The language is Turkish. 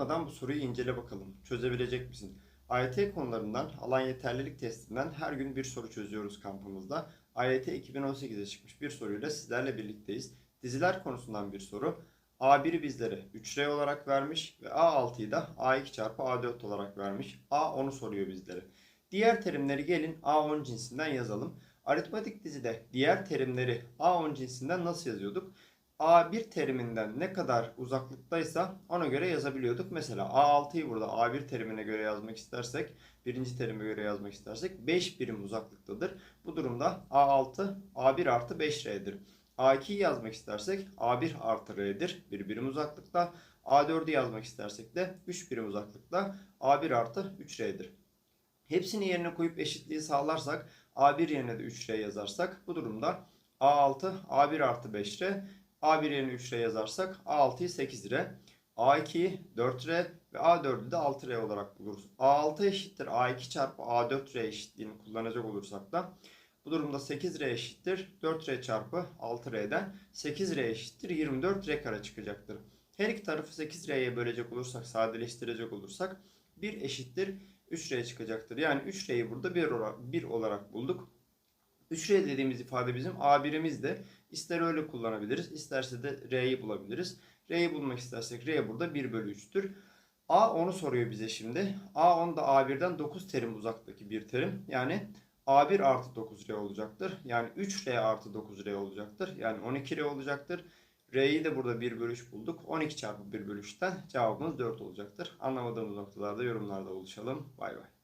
Uzatmadan bu soruyu incele bakalım. Çözebilecek misin? AYT konularından, alan yeterlilik testinden her gün bir soru çözüyoruz kampımızda. AYT 2018'e çıkmış bir soruyla sizlerle birlikteyiz. Diziler konusundan bir soru. A1'i bizlere 3R olarak vermiş ve A6'yı da A2 çarpı A4 olarak vermiş. A10'u soruyor bizlere. Diğer terimleri gelin A10 cinsinden yazalım. Aritmatik dizide diğer terimleri A10 cinsinden nasıl yazıyorduk? A1 teriminden ne kadar uzaklıktaysa ona göre yazabiliyorduk. Mesela A6'yı burada A1 terimine göre yazmak istersek, birinci terime göre yazmak istersek 5 birim uzaklıktadır. Bu durumda A6 A1 artı 5R'dir. A2'yi yazmak istersek A1 artı R'dir. Bir birim uzaklıkta. A4'ü yazmak istersek de 3 birim uzaklıkta A1 artı 3R'dir. Hepsini yerine koyup eşitliği sağlarsak A1 yerine de 3R yazarsak bu durumda A6 A1 artı 5R A1 yerine 3R yazarsak A6'yı 8R A2'yi 4R ve A4'ü de 6R olarak buluruz. A6 eşittir A2 çarpı A4R eşitliğini kullanacak olursak da bu durumda 8R eşittir 4R çarpı 6R'den 8R eşittir 24R kare çıkacaktır. Her iki tarafı 8R'ye bölecek olursak, sadeleştirecek olursak 1 eşittir 3R çıkacaktır. Yani 3R'yi burada 1 olarak, 1 olarak bulduk. 3R dediğimiz ifade bizim A1'imiz de ister öyle kullanabiliriz isterse de R'yi bulabiliriz. R'yi bulmak istersek R burada 1 bölü 3'tür. A onu soruyor bize şimdi. A10 da A1'den 9 terim uzaktaki bir terim. Yani A1 artı 9R olacaktır. Yani 3R artı 9R olacaktır. Yani 12R olacaktır. R'yi de burada 1 bölü 3 bulduk. 12 çarpı 1 bölü 3'ten cevabımız 4 olacaktır. Anlamadığımız noktalarda yorumlarda buluşalım. Bay bay.